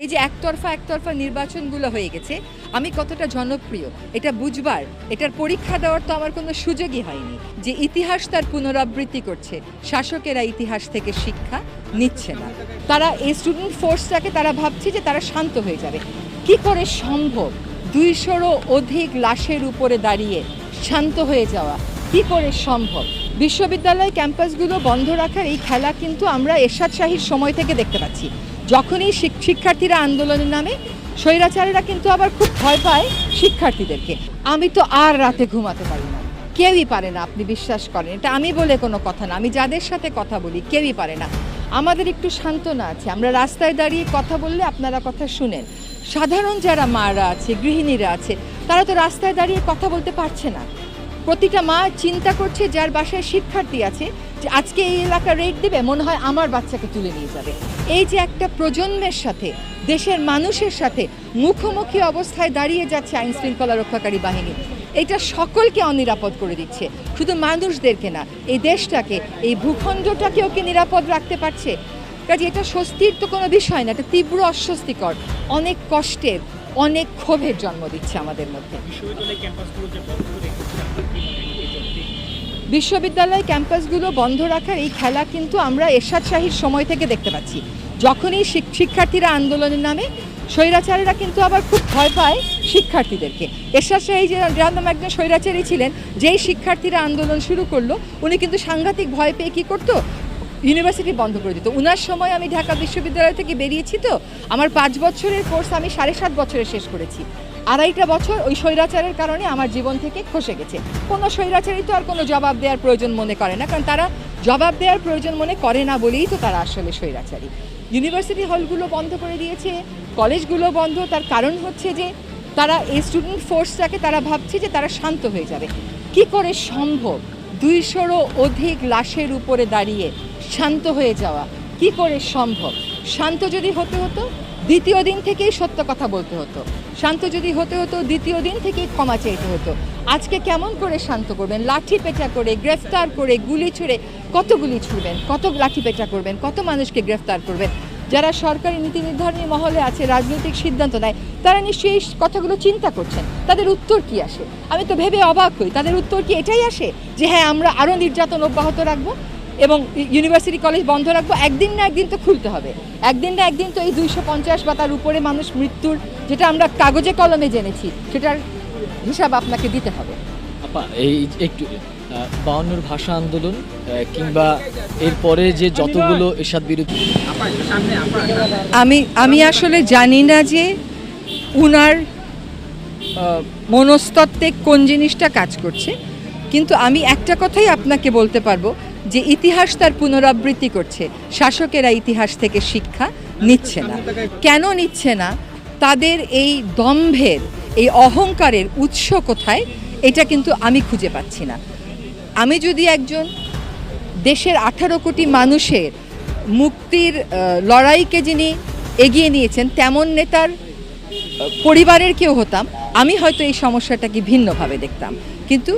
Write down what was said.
এই যে একতরফা একতরফা নির্বাচনগুলো হয়ে গেছে, আমি কতটা জনপ্রিয়, এটা বুঝবার, এটার পরীক্ষা দেওয়ার তো আমার কোনো সুযোগই হয়নি যে ইতিহাস তার পুনরাবৃত্তি করছে। শাসকেরা ইতিহাস থেকে শিক্ষা নিচ্ছে না। তারা, এই স্টুডেন্ট ফোর্সটাকে তারা ভাবছে যে তারা শান্ত হয়ে যাবে। কি করে সম্ভব? দুইশোরও অধিক লাশের উপরে দাঁড়িয়ে শান্ত হয়ে যাওয়া, কি করে সম্ভব? বিশ্ববিদ্যালয় ক্যাম্পাসগুলো বন্ধ রাখার এই খেলা কিন্তু আমরা এরশাদ শাহীর সময় থেকে দেখতে পাচ্ছি। যখনই শিক- শিক্ষার্থীরা আন্দোলনের নামে, স্বৈরাচারীরা কিন্তু আবার খুব ভয় পায় শিক্ষার্থীদেরকে। আমি তো আর রাতে ঘুমাতে পারি না। কেউই পারে না, আপনি বিশ্বাস করেন। এটা আমি বলে কোনো কথা না। আমি যাদের সাথে কথা বলি, কেউই পারে না। আমাদের একটু সান্ত্বনা আছে। আমরা রাস্তায় দাঁড়িয়ে কথা বললে আপনারা কথা শুনেন। সাধারণ যারা মারা আছে, গৃহিণীরা আছে, তারা তো রাস্তায় দাঁড়িয়ে কথা বলতে পারছে না। প্রতিটা মা চিন্তা করছে যার বাসায় শিক্ষার্থী আছে যে আজকে এই এলাকা রেট দেবে, মনে হয় আমার বাচ্চাকে তুলে নিয়ে যাবে। এই যে একটা প্রজন্মের সাথে, দেশের মানুষের সাথে মুখোমুখি অবস্থায় দাঁড়িয়ে যাচ্ছে আইন শৃঙ্খলা রক্ষাকারী বাহিনী, এটা সকলকে অনিরাপদ করে দিচ্ছে। শুধু মানুষদেরকে না, এই দেশটাকে, এই ভূখণ্ডটাকেও কি নিরাপদ রাখতে পারছে? কাজে এটা স্বস্তির তো কোনো বিষয় না, এটা তীব্র অস্বস্তিকর। অনেক কষ্টের অনেক ক্ষোভের জন্ম দিচ্ছে আমাদের মধ্যে। বিশ্ববিদ্যালয় ক্যাম্পাসগুলো বন্ধ রাখার এই খেলা কিন্তু আমরা এরশাদ শাহীর সময় থেকে দেখতে পাচ্ছি। যখনই শিক- শিক্ষার্থীরা আন্দোলনের নামে, স্বৈরাচারীরা কিন্তু আবার খুব ভয় পায় শিক্ষার্থীদেরকে। এরশাদ শাহী যে নাম একজন স্বৈরাচারী ছিলেন, যেই শিক্ষার্থীরা আন্দোলন শুরু করল, উনি কিন্তু সাংঘাতিক ভয় পেয়ে কী করতো? ইউনিভার্সিটি বন্ধ করে দিত। উনার সময় আমি ঢাকা বিশ্ববিদ্যালয় থেকে বেরিয়েছি তো। আমার পাঁচ বছরের কোর্স আমি সাড়ে সাত বছরে শেষ করেছি। আড়াইটা বছর ওই স্বৈরাচারের কারণে আমার জীবন থেকে খসে গেছে। কোনো স্বৈরাচারই তো আর কোনো জবাব দেওয়ার প্রয়োজন মনে করে না, কারণ তারা জবাব দেওয়ার প্রয়োজন মনে করে না বলেই তো তারা আসলে স্বৈরাচারী। ইউনিভার্সিটি হলগুলো বন্ধ করে দিয়েছে, কলেজগুলো বন্ধ, তার কারণ হচ্ছে যে তারা এই স্টুডেন্ট ফোর্সটাকে তারা ভাবছে যে তারা শান্ত হয়ে যাবে। কি করে সম্ভব? দুইশোরও অধিক লাশের উপরে দাঁড়িয়ে শান্ত হয়ে যাওয়া কি করে সম্ভব? শান্ত যদি হতে হতো, দ্বিতীয় দিন থেকেই সত্য কথা বলতে হতো। শান্ত যদি হতে হতো, দ্বিতীয় দিন থেকেই ক্ষমা চাইতে হতো। আজকে কেমন করে শান্ত করবেন? লাঠি পেটা করে, গ্রেফতার করে, গুলি ছুড়ে কত গুলি ছুড়বেন? কত লাঠি পেটা করবেন? কত মানুষকে গ্রেফতার করবেন? যারা সরকারি নীতি নির্ধারণী মহলে আছে, রাজনৈতিক সিদ্ধান্ত নেয়, তারা নিশ্চয়ই এই কথাগুলো চিন্তা করছেন। তাদের উত্তর কি আসে? আমি তো ভেবে অবাক হই। তাদের উত্তর কি এটাই আসে? যে হ্যাঁ আমরা আরও নির্যাতন অব্যাহত রাখব এবং ইউনিভার্সিটি কলেজ বন্ধ রাখব। একদিন না একদিন তো খুলতে হবে। একদিন না একদিন তো এই দুইশো পঞ্চাশ বা তার উপরে মানুষ মৃত্যুর, যেটা আমরা কাগজে কলমে জেনেছি, সেটার হিসাব আপনাকে দিতে হবে। এই একটু বাউন্নর ভাষা আন্দোলন কিংবা এরপরে যে যতগুলো এরশাদ বিরোধী আমি আমি আসলে জানি না যে উনার মনস্তত্ত্বে কোন জিনিসটা কাজ করছে, কিন্তু আমি একটা কথাই আপনাকে বলতে পারব যে ইতিহাস তার পুনরাবৃত্তি করছে। শাসকেরা ইতিহাস থেকে শিক্ষা নিচ্ছে না। কেন নিচ্ছে না? তাদের এই দম্ভের, এই অহংকারের উৎস কোথায়? এটা কিন্তু আমি খুঁজে পাচ্ছি না। আমি যদি একজন দেশের আঠারো কোটি মানুষের মুক্তির লড়াইকে যিনি এগিয়ে নিয়েছেন, তেমন নেতার পরিবারের কেউ হতাম। আমি হয়তো এই সমস্যাটাকে ভিন্নভাবে দেখতাম। কিন্তু